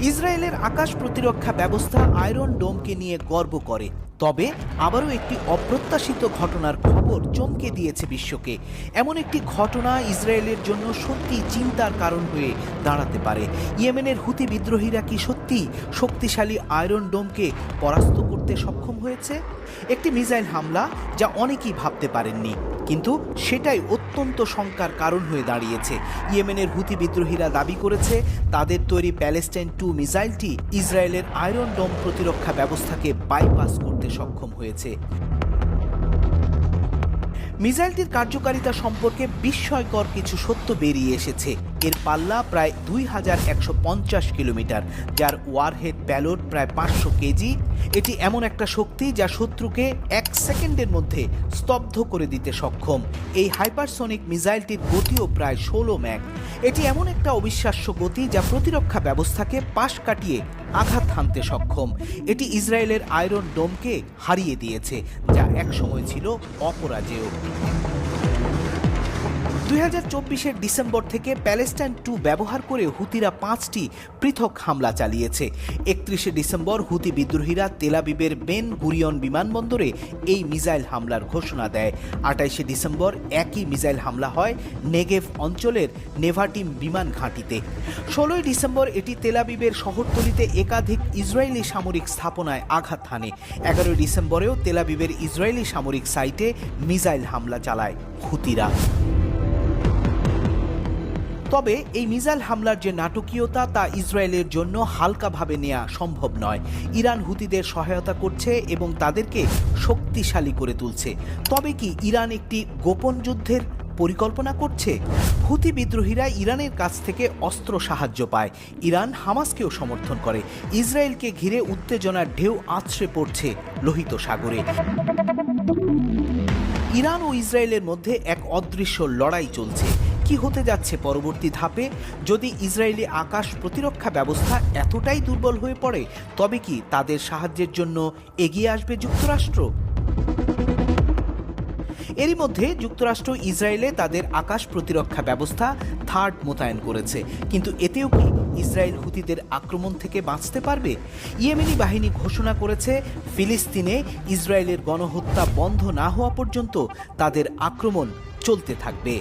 ইসরায়েলের আকাশ প্রতিরক্ষা ব্যবস্থা আয়রন ডোমকে নিয়ে গর্ব করে। তবে আবারও একটি অপ্রত্যাশিত ঘটনার খবর চমকে দিয়েছে বিশ্বকে। এমন একটি ঘটনা ইসরায়েলের জন্য সত্যি চিন্তার কারণ হয়ে দাঁড়াতে পারে। ইয়েমেনের হুতি বিদ্রোহীরা কি সত্যি শক্তিশালী আয়রন ডোমকে পরাস্ত করতে সক্ষম হয়েছে? একটি মিসাইল হামলা যা অনেকেই ভাবতে পারেননি। কিন্তু সেটাই অত্যন্ত শঙ্কার কারণ হয়ে দাঁড়িয়েছে। ইয়েমেনের হুতি বিদ্রোহীরা দাবি করেছে, তাদের তৈরি প্যালেস্টাইন টু মিসাইলটি ইসরায়েলের আয়রন ডোম প্রতিরক্ষা ব্যবস্থাকে বাইপাস করতে সক্ষম হয়েছে। মিসাইলটির কার্যকারিতা সম্পর্কে বিস্ময়কর কিছু সত্য বেরিয়ে এসেছে। এর পাল্লা প্রায় দুই হাজার একশো পঞ্চাশ কিলোমিটার, যার ওয়ারহেড প্যালোড প্রায় পাঁচশো কেজি। এটি এমন একটা শক্তি যা শত্রুকে এক সেকেন্ডের মধ্যে স্তব্ধ করে দিতে সক্ষম। এই হাইপারসনিক মিসাইলটির গতিও প্রায় ষোলো ম্যাক এটি এমন একটা অবিশ্বাস্য গতি যা প্রতিরক্ষা ব্যবস্থাকে পাশ কাটিয়ে আঘাত হানতে সক্ষম। এটি ইসরায়েলের আয়রন ডোমকে হারিয়ে দিয়েছে, যা একসময় ছিল অপরাজেয়। দুই চব্বিশের ডিসেম্বর থেকে প্যালেস্টাইন টু ব্যবহার করে হুতিরা পাঁচটি পৃথক হামলা চালিয়েছে। একত্রিশে ডিসেম্বর হুতি বিদ্রোহীরা তেলাবিবের বেন গুরিয়ন বিমানবন্দরে এই মিসাইল হামলার ঘোষণা দেয়। আটাইশে ডিসেম্বর একই মিসাইল হামলা হয় নেগেভ অঞ্চলের নেভাটিম বিমান ঘাঁটিতে। ষোলোই ডিসেম্বর এটি তেলাবিবের শহরতলিতে একাধিক ইসরায়েলি সামরিক স্থাপনায় আঘাত হানে। এগারোই ডিসেম্বরেও তেলাবিবের ইসরায়েলি সামরিক সাইটে মিসাইল হামলা চালায় হুতিরা। তবে এই মিসাইল হামলার যে নাটকীয়তা তা ইসরায়েলের জন্য হালকাভাবে নেওয়া সম্ভব নয়। ইরান হুতিদের সহায়তা করছে এবং তাদেরকে শক্তিশালী করে তুলছে। তবে কি ইরান একটি গোপন যুদ্ধের পরিকল্পনা করছে? হুতি বিদ্রোহীরা ইরানের কাছ থেকে অস্ত্র সাহায্য পায়। ইরান হামাসকেও সমর্থন করে। ইসরায়েলকে ঘিরে উত্তেজনার ঢেউ আছড়ে পড়ছে লোহিত সাগরে। ইরান ও ইসরায়েলের মধ্যে এক অদৃশ্য লড়াই চলছে। কি হতে যাচ্ছে পরবর্তী ধাপে? যদি ইসরায়েলি আকাশ প্রতিরক্ষা ব্যবস্থা এতটাই দুর্বল হয়ে পড়ে, তবে কি তাদের সাহায্যের জন্য এগিয়ে আসবে যুক্তরাষ্ট্র? এরই মধ্যে যুক্তরাষ্ট্র ইসরায়েলে তাদের আকাশ প্রতিরক্ষা ব্যবস্থা থার্ড মোতায়েন করেছে। কিন্তু এতেও কি ইসরায়েল হুতিদের আক্রমণ থেকে বাঁচতে পারবে? ইয়েমেনি বাহিনী ঘোষণা করেছে ফিলিস্তিনে ইসরায়েলের গণহত্যা বন্ধ না হওয়া পর্যন্ত তাদের আক্রমণ চলতে থাকবে।